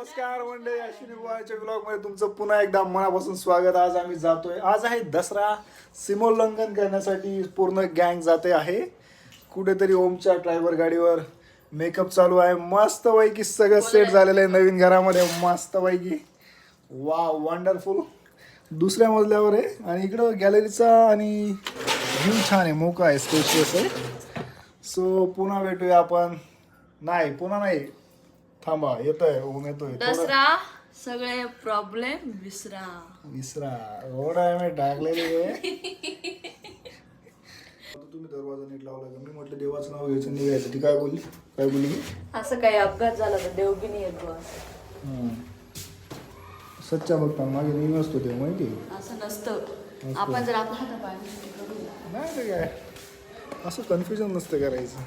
नमस्कार मंडळी अश्विनी बुवाच्या ब्लॉगमध्ये तुमचं पुन्हा एकदा मनापासून स्वागत. आज आम्ही जातोय. आज आहे दसरा. सीमोल्लंघन करण्यासाठी पूर्ण गँग जाते आहे. कुठेतरी ओमच्या ड्रायव्हर गाडीवर मेकअप चालू आहे. मस्त पैकी सगळं सेट झालेलं आहे नवीन घरामध्ये. मस्त पैकी वा वंडरफुल दुसऱ्या मजल्यावर आहे. आणि इकडं गॅलरीचा आणि व्ह्यू छान आहे. मोका आहे. स्पेशियस आहे. सो पुन्हा भेटूया आपण. नाही पुन्हा नाही. थांबा येतोय ओम येतोय दसरा सगळे प्रॉब्लेम विसरा. विसरा. एवढा आहे मी टाकलेली आहे. तुम्ही दरवाजा नीट लावला का? मी म्हटलं देवाचं नाव घ्यायचं निघायचं. ती काय बोलली? काय बोलली असं काही अपघात झाला तर देव बी नाही येतो हं. सच्चा भक्ता मागे मी नसतो ते माहिती आहे? असं नसतं. आपण जर आपला हात नाही ते काय? असं कन्फ्युजन नसतं करायचं.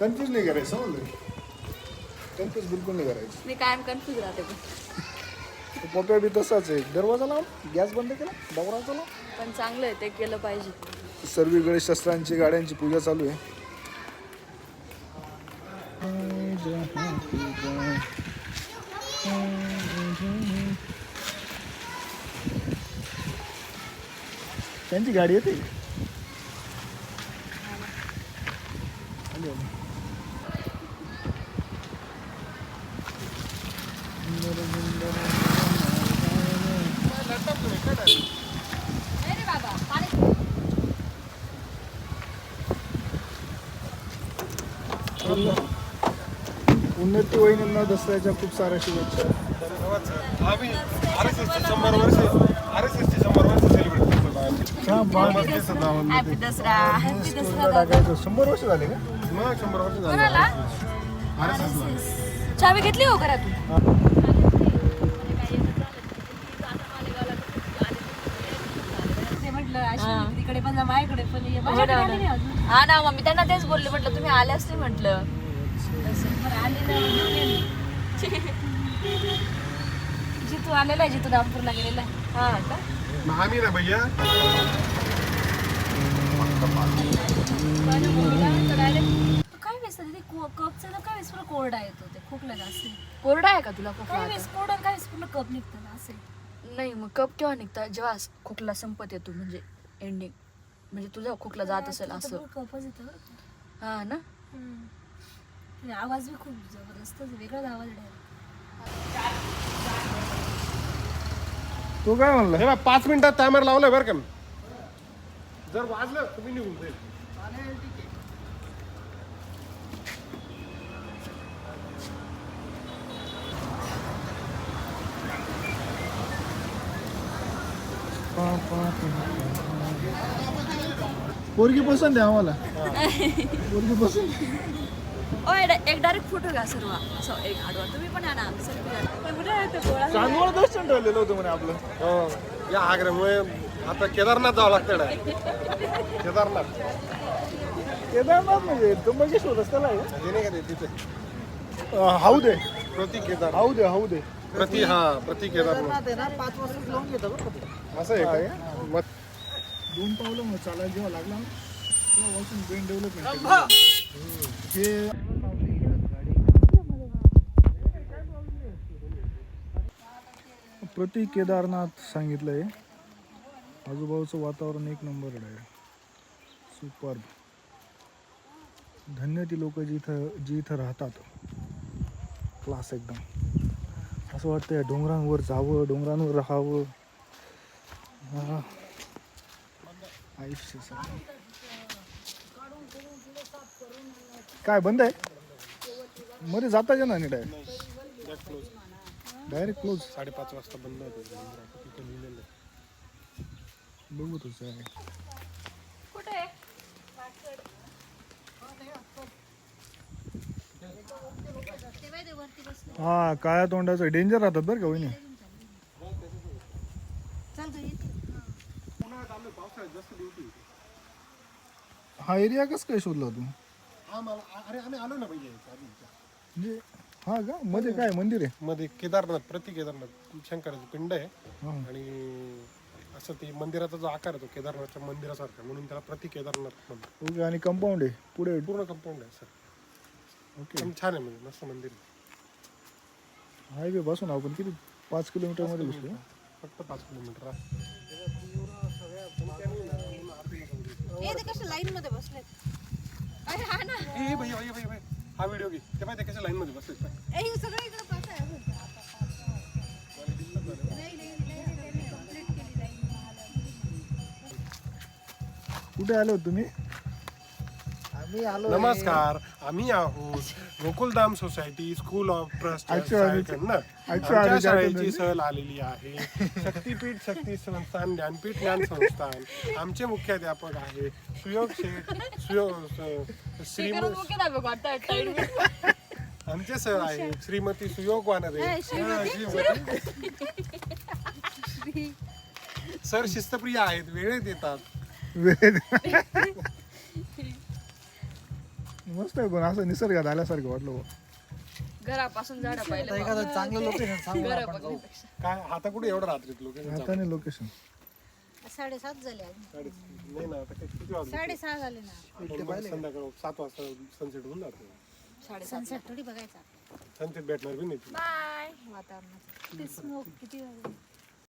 कन्फ्यूज नाही करायचं समजलं? कन्फ्यूज बिलकुल नाही करायचं. मी कायम कन्फ्युज राहते पण. पप्या बी तसाच आहे. दरवाजा लावून गॅस बंद केला. दरवाजा लावून पण चांगलं आहे ते केलं पाहिजे. सर्वीकडे शस्त्रांची गाड्यांची पूजा चालू आहे. त्यांची गाडी येते. आली, आली. उन्नती वहिनींना दसऱ्याच्या खूप साऱ्या शुभेच्छा. आम्ही आर एस एसचे शंभर वर्ष आर एस एसचे शंभर वर्ष सेलिब्रेट करतो. हा, बाप. हॅपी दसरा हॅपी स्कूलला टाकायचं. शंभर वर्ष झाले का? मग शंभर वर्ष झाले. आर एस चावी घेतली हो घरातून? पण जा माझ्याकडे पण ये. हो माझ्याकडे आली नाही हो अजून. ना. हा ना मग मी त्यांना तेच बोलले म्हटलं तुम्ही आल्याच नाही म्हटलं. बरं, आली नाही म्हणून ये. जितू आलेला आहे जितू नागपूरला गेलेला आहे. हा का? मग आम्ही ना भैया. तू काय कपचं ना काय पूर्ण कोरडा येतो ते खोकला असे कोरडा आहे का तुला खोकला काय आता? कोरडा काय पूर्ण कप निघतं ना असे नाही मग कप केव्हा निघता जेव्हा खोकला संपत येतो म्हणजे एंडिंग म्हणजे तुझा खोकला जात असेल असं कपच येतं बरं का. हा ना हम्म. आणि आवाज बी खूप जबरदस्त वेगळाच आवाज आहे तो काय म्हणला हे बघ, पाच मिनिटात टायमर लावलाय बरं का मी. जर वाजलं तुम्ही निघून जाईल पोरगी पसंत आहे आम्हाला. पोरगी पसंत. ओ एक- एक डायरेक्ट फोटो घ्या सर्व. असं एक आडवा. तुम्ही पण या ना selfie घ्या. चांदवड दर्शन ठेवलेलं होतं म्हणे आपलं. हो. या आग्र्यामुळे आता केदारनाथ जावं लागतं डायरेक्ट केदारनाथ. केदारनाथ म्हणजे त्र्यंबकेश्वर रस्त्याला आहे हे नाही का ते तिथे. अं, हौद आहे प्रति केदार हौद आहे हौद आहे प्रति हा प्रति केदारनाथ. असं आहे काय का मग दोन पावलं मग चालायला जेव्हा लागला तेव्हा वरतून ब्रेन डेव्हलपमेंट हे प्रति केदारनाथ सांगितलंय आजूबाजूचं वातावरण एक नंबर आहे. सुपर धन्य ती लोक जिथं जी इथं राहतात. क्लास एकदम. असं वाटतं डोंगरांवर जावं डोंगरांवर राहावं. आयुष्य. काय बंद आहे? मध्ये जाता येणार नाही डायरेक्ट डायरेक्ट क्लोज साडेपाच वाजता बंद होते तिथे लिहिलेलं आहे. बघू तुझं आहे हा काळ्या तोंडाचं डेंजर राहतात बरं का वहिनी. हा एरिया कसं काय शोधला तू हा मला अरे आम्ही आलो ना आधी. म्हणजे हा का मध्ये काय मंदिर आहे मध्ये केदारनाथ प्रति केदारनाथ शंकराचं पिंड आहे हा. आणि असं ते मंदिराचा जो आकार आहे तो केदारनाथच्या मंदिरासारखा आहे. म्हणून त्याला प्रति केदारनाथ म्हणतात ओके आणि कंपाऊंड आहे पुढे पूर्ण कंपाऊंड आहे सर ओके पण छान आहे म्हणजे मस्त मंदिर आहे. हायवे बसून आपण किती पाच किलोमीटरमध्ये बसलो फक्त पाच किलोमीटर आहे. ते कशा लाईन मध्ये बसलेत अरे हा ना ए, ए, भैया, भैया, भैया, भैया. हा व्हिडिओ घे ते कशा लाईन मध्ये बसले ए, हे सगळं इकडे पास आहे अजून. नाही, नाही, नाही, त्यांनी complete केली line. कुठे आले होते तुम्ही आम्ही आलो नमस्कार आम्ही आहोत. Gokuldham society school of trust आमच्या शाळेची. सहल आलेली आहे. शक्तीपीठ शक्ती संस्थान ज्ञानपीठ ज्ञान संस्थान. आमचे मुख्याध्यापक आहे सुयोग शेठ सुयोग श्री आमचे सर आहे श्रीमती सुयोग वानरे. हा, श्रीमती? सर शिस्तप्रिय आहेत वेळेत येतात. मस्त आहे पण असं निसर्गात आल्यासारखं वाटलं बुवा. घरापासून झाडं आता पाहिलं एखादं चांगलं लोकेशन सांगू घरा आपण जाऊ. बघण्यापेक्षा. काय आता कुठे एवढं रात्रीत लोक हाताने लोकेशन साडेसात झाले अजून. नाही ना आता किती वाजले? साडेसहा झाले ना. संध्याकाळ सात वाजता सनसेट होऊन जातो. सनसेट थोडी बघायचा. सनसेट भेटणार बी नाही. वातावरणात. ते स्मोक किती झाले?